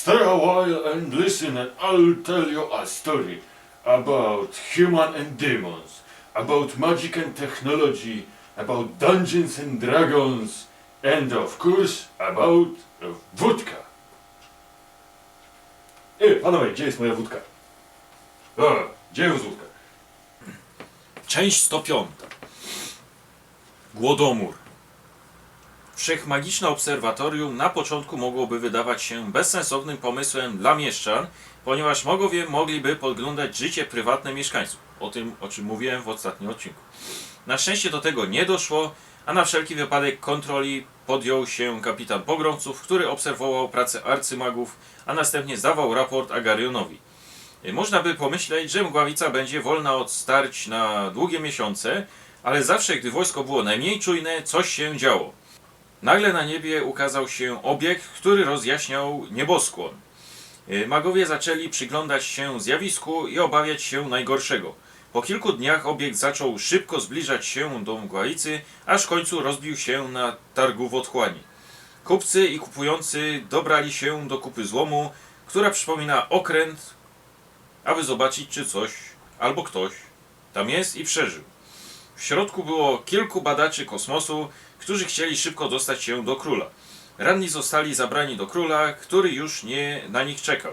Stay a while and listen, and I'll tell you a story about human and demons, about magic and technology, about dungeons and dragons, and of course about wódka. Ej, eh, panowie, gdzie jest moja wódka? O, gdzie jest wódka? Część 105. Głodomór. Wszechmagiczne obserwatorium na początku mogłoby wydawać się bezsensownym pomysłem dla mieszczan, ponieważ magowie mogliby podglądać życie prywatne mieszkańców. O tym, o czym mówiłem w ostatnim odcinku. Na szczęście do tego nie doszło, a na wszelki wypadek kontroli podjął się kapitan pogromców, który obserwował pracę arcymagów, a następnie zdawał raport Agarionowi. Y, Można by pomyśleć, że mgławica będzie wolna od starć na długie miesiące, ale zawsze, gdy wojsko było najmniej czujne, coś się działo. Nagle na niebie ukazał się obiekt, który rozjaśniał nieboskłon. Y, Magowie zaczęli przyglądać się zjawisku i obawiać się najgorszego. Po kilku dniach obiekt zaczął szybko zbliżać się do mgławicy, aż w końcu rozbił się na targu w otchłani. Kupcy i kupujący dobrali się do kupy złomu, która przypomina okręt, aby zobaczyć, czy coś albo ktoś tam jest i przeżył. W środku było kilku badaczy kosmosu, którzy chcieli szybko dostać się do króla. Ranni zostali zabrani do króla, który już nie na nich czekał.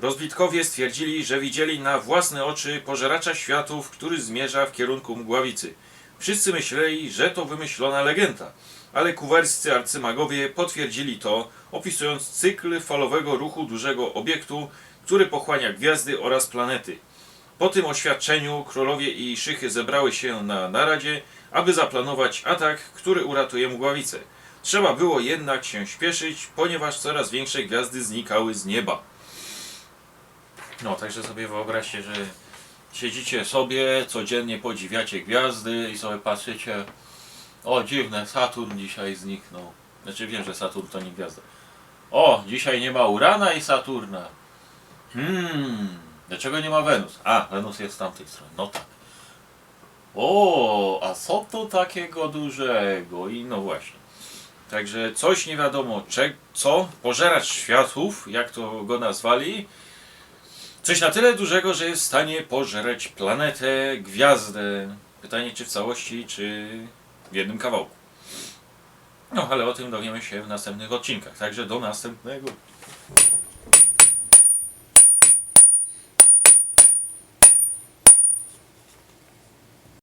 Rozbitkowie stwierdzili, że widzieli na własne oczy pożeracza światów, który zmierza w kierunku mgławicy. Wszyscy myśleli, że to wymyślona legenda, ale kuwerscy arcymagowie potwierdzili to, opisując cykl falowego ruchu dużego obiektu, który pochłania gwiazdy oraz planety. Po tym oświadczeniu królowie i szychy zebrały się na naradzie, aby zaplanować atak, który uratuje mgławicę. Trzeba było jednak się śpieszyć, ponieważ coraz większe gwiazdy znikały z nieba. No, także sobie wyobraźcie, że siedzicie sobie, codziennie podziwiacie gwiazdy i sobie patrzycie, o dziwne, Saturn dzisiaj zniknął. Znaczy wiem, że Saturn to nie gwiazda. O, dzisiaj nie ma Urana i Saturna. Hmm, dlaczego nie ma Wenus? A, Wenus jest z tamtej strony, no tak. O, a co to takiego dużego? I no właśnie. Także coś nie wiadomo, cze, co, pożeracz światów, jak to go nazwali. Coś na tyle dużego, że jest w stanie pożerać planetę, gwiazdę. Pytanie, czy w całości, czy w jednym kawałku. No, ale o tym dowiemy się w następnych odcinkach. Także do następnego.